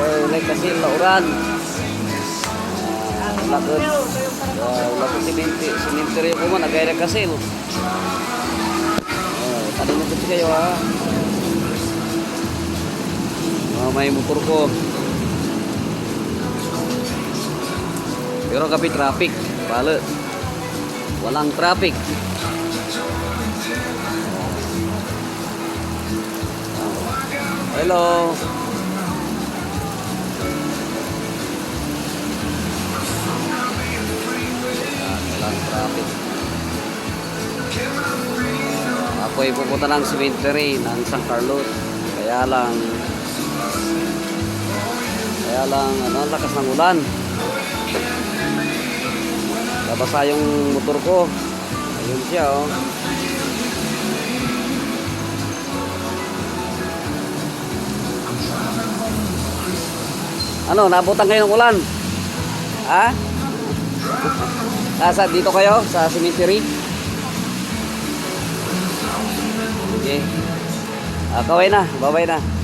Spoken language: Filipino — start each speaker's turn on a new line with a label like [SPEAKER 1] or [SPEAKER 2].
[SPEAKER 1] Ulay kasi lauran. Ah, lakot. Lakot siminti, simenteryo ko man, agay kasi. Oh, tanong mo kasi kayo ha. May motor ko. Pero kapi traffic, bala. Walang traffic. Hello. Walang traffic. Ako ay pupunta ng cemetery ng San Carlos. Kaya lang kaya lang ano, ang lakas ng ulan. Nabasa yung motor ko. Ayun siya oh. Ano, nabutan kayo ng ulan? Ha? Nasa dito kayo sa cemetery? Sige. Ah, kaway na, babay na.